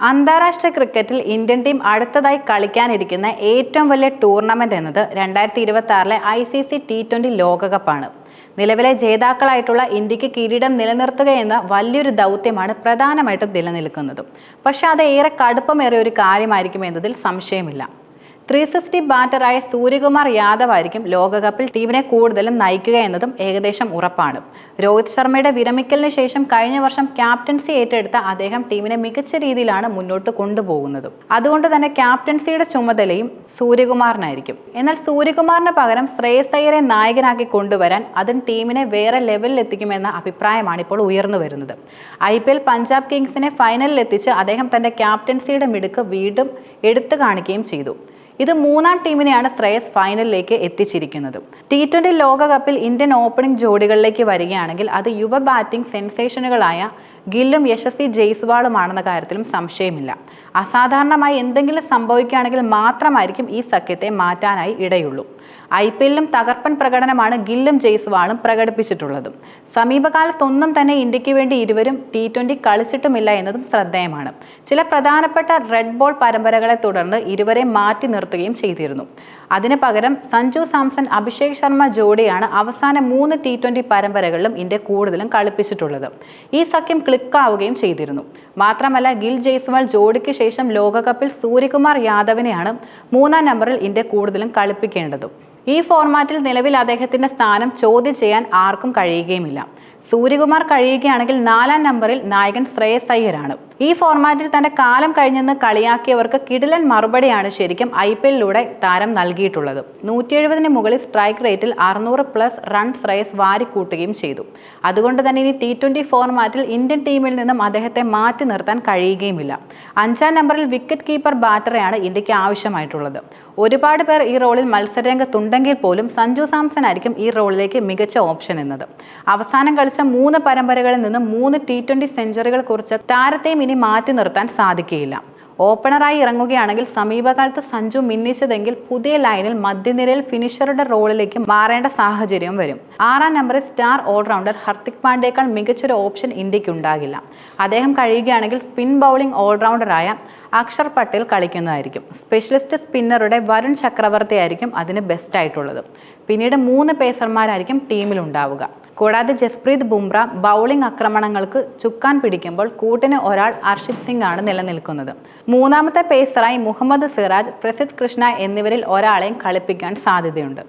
അന്താരാഷ്ട്ര ക്രിക്കറ്റിൽ Indian team അടുത്തതായി കളിക്കാനിരിക്കുന്ന ഏറ്റവും വലിയ ടൂർണമെന്റ് എന്നത് രണ്ടായിരത്തി ഇരുപത്തി ആറിലെ I C C T twenty ലോകകപ്പാണ്. നിലവിലെ ജേതാക്കളായിട്ടുള്ള ഇന്ത്യയ്ക്ക് കിരീടം നിലനിർത്തുക എന്ന വലിയൊരു ദൗത്യമാണ് പ്രധാനമായിട്ടും നിലനിൽക്കുന്നത്. പക്ഷേ അത് ഏറെ കടുപ്പമേറിയ ഒരു കാര്യമായിരിക്കും എന്നതിൽ സംശയമില്ല. ത്രീ സിക്സ്റ്റി ബാറ്ററായ സൂര്യകുമാർ യാദവ് ആയിരിക്കും ലോകകപ്പിൽ ടീമിനെ കൂടുതലും നയിക്കുക എന്നതും ഏകദേശം ഉറപ്പാണ്. രോഹിത് ശർമ്മയുടെ വിരമിക്കലിന് ശേഷം കഴിഞ്ഞ വർഷം ക്യാപ്റ്റൻസി ഏറ്റെടുത്ത അദ്ദേഹം ടീമിനെ മികച്ച രീതിയിലാണ് മുന്നോട്ട് കൊണ്ടുപോകുന്നത്. അതുകൊണ്ട് തന്നെ ക്യാപ്റ്റൻസിയുടെ ചുമതലയും സൂര്യകുമാറിനായിരിക്കും. എന്നാൽ സൂര്യകുമാറിന് പകരം ശ്രേയസ് അയ്യരെ നായകനാക്കി കൊണ്ടുവരാൻ അതും ടീമിനെ വേറെ ലെവലിൽ എത്തിക്കുമെന്ന അഭിപ്രായമാണ് ഇപ്പോൾ ഉയർന്നു വരുന്നത്. ഐ പി എൽ പഞ്ചാബ് കിങ്സിനെ ഫൈനലിൽ എത്തിച്ച് അദ്ദേഹം തന്റെ ക്യാപ്റ്റൻസിയുടെ മിടുക്ക് വീണ്ടും എടുത്തു കാണിക്കുകയും ചെയ്തു. ഇത് മൂന്നാം ടീമിനെയാണ് ശ്രേയസ് ഫൈനലിലേക്ക് എത്തിച്ചിരിക്കുന്നത്. ടി ട്വന്റി ലോകകപ്പിൽ ഇന്ത്യൻ ഓപ്പണിംഗ് ജോഡികളിലേക്ക് വരികയാണെങ്കിൽ അത് യുവ ബാറ്റിംഗ് സെൻസേഷനുകളായ ഗില്ലും യശസ്വി ജയ്സ്വാളുമാണെന്ന കാര്യത്തിലും സംശയമില്ല. അസാധാരണമായി എന്തെങ്കിലും സംഭവിക്കുകയാണെങ്കിൽ മാത്രമായിരിക്കും ഈ സഖ്യത്തെ മാറ്റാനായി ഇടയുള്ളൂ. ഐ പി എല്ലിലും തകർപ്പൻ പ്രകടനമാണ് ഗില്ലും ജയ്സ്വാളും പ്രകടിപ്പിച്ചിട്ടുള്ളത്. സമീപകാലത്തൊന്നും തന്നെ ഇന്ത്യയ്ക്ക് വേണ്ടി ഇരുവരും ടി ട്വന്റി കളിച്ചിട്ടുമില്ല എന്നതും ശ്രദ്ധേയമാണ്. ചില പ്രധാനപ്പെട്ട റെഡ് ബോൾ പരമ്പരകളെ തുടർന്ന് ഇരുവരെ മാറ്റി നിർത്തുകയും ചെയ്തിരുന്നു. അതിന് പകരം സഞ്ജു സാംസൺ അഭിഷേക് ശർമ്മ ജോഡിയാണ് അവസാന മൂന്ന് ടി ട്വന്റി പരമ്പരകളിലും ഇന്ത്യ കൂടുതലും കളിപ്പിച്ചിട്ടുള്ളത്. ഈ സഖ്യം ക്ലിക്കാവുകയും ചെയ്തിരുന്നു. മാത്രമല്ല ഗിൽ ജയ്സ്വാൾ ജോഡിക്ക് ശേഷം ലോകകപ്പിൽ സൂര്യകുമാർ യാദവിനെയാണ് മൂന്നാം നമ്പറിൽ ഇന്ത്യ കൂടുതലും കളിപ്പിക്കേണ്ടതും. ഈ ഫോർമാറ്റിൽ നിലവിൽ അദ്ദേഹത്തിന്റെ സ്ഥാനം ചോദ്യം ചെയ്യാൻ ആർക്കും കഴിയുകയുമില്ല. സൂര്യകുമാർ കഴിയുകയാണെങ്കിൽ നാലാം നമ്പറിൽ നായകൻ ശ്രേയസ് അയ്യരാണ്. ഈ ഫോർമാറ്റിൽ തന്റെ കാലം കഴിഞ്ഞെന്ന് കളിയാക്കിയവർക്ക് കിടിലൻ മറുപടിയാണ് ശരിക്കും ഐ പി എല്ലിലൂടെ താരം നൽകിയിട്ടുള്ളത്. നൂറ്റി എഴുപതിന് മുകളിൽ സ്ട്രൈക്ക് റേറ്റിൽ അറുന്നൂറ് പ്ലസ് റൺസ് റേസ് വാരിക്കൂട്ടുകയും ചെയ്തു. അതുകൊണ്ട് തന്നെ ഇനി ടി ട്വന്റി ഫോർമാറ്റിൽ ഇന്ത്യൻ ടീമിൽ നിന്നും അദ്ദേഹത്തെ മാറ്റി നിർത്താൻ കഴിയുകയുമില്ല. അഞ്ചാം നമ്പറിൽ വിക്കറ്റ് കീപ്പർ ബാറ്ററെയാണ് ഇന്ത്യയ്ക്ക് ആവശ്യമായിട്ടുള്ളത്. ഒരുപാട് പേർ ഈ റോളിൽ മത്സരരംഗത്തുണ്ടെങ്കിൽ പോലും സഞ്ജു സാംസൺ ആയിരിക്കും ഈ റോളിലേക്ക് മികച്ച ഓപ്ഷൻ എന്നത്. അവസാനം കളിച്ച മൂന്ന് പരമ്പരകളിൽ നിന്നും മൂന്ന് ടി ട്വന്റി സെഞ്ചുറികൾ കുറിച്ച് താരത്തെയും ഇനി മാറ്റി നിർത്താൻ സാധിക്കുകയില്ല ഓപ്പണറായി ഇറങ്ങുകയാണെങ്കിൽ സമീപകാലത്ത് സഞ്ജു മിന്നിച്ചതെങ്കിൽ പുതിയ ലൈനിൽ മധ്യനിരയിൽ ഫിനിഷറുടെ റോളിലേക്ക് മാറേണ്ട സാഹചര്യം വരും. ആറാം നമ്പറിൽ സ്റ്റാർ ഓൾറൗണ്ടർ ഹർദിക് പാണ്ഡേക്കാൾ മികച്ചൊരു ഓപ്ഷൻ ഇന്ത്യയ്ക്ക് ഉണ്ടാകില്ല അദ്ദേഹം കഴിയുകയാണെങ്കിൽ സ്പിൻ ബൗളിംഗ് ഓൾറൗണ്ടറായ അക്ഷർ പട്ടേൽ കളിക്കുന്നതായിരിക്കും. സ്പെഷ്യലിസ്റ്റ് സ്പിന്നറുടെ വരുൺ ചക്രവർത്തി ആയിരിക്കും അതിന് ബെസ്റ്റ് ആയിട്ടുള്ളത് പിന്നീട് മൂന്ന് പേസർമാരായിരിക്കും ടീമിൽ ഉണ്ടാവുക കൂടാതെ ജസ്പ്രീത് ബുംറ ബൗളിംഗ് ആക്രമണങ്ങൾക്ക് ചുക്കാൻ പിടിക്കുമ്പോൾ കൂട്ടിന് ഒരാൾ അർഷിത് സിംഗ് ആണ് നിലനിൽക്കുന്നത്. മൂന്നാമത്തെ പേസറായി മുഹമ്മദ് സിറാജ് പ്രസിദ് കൃഷ്ണ എന്നിവരിൽ ഒരാളെയും കളിപ്പിക്കാൻ സാധ്യതയുണ്ട്.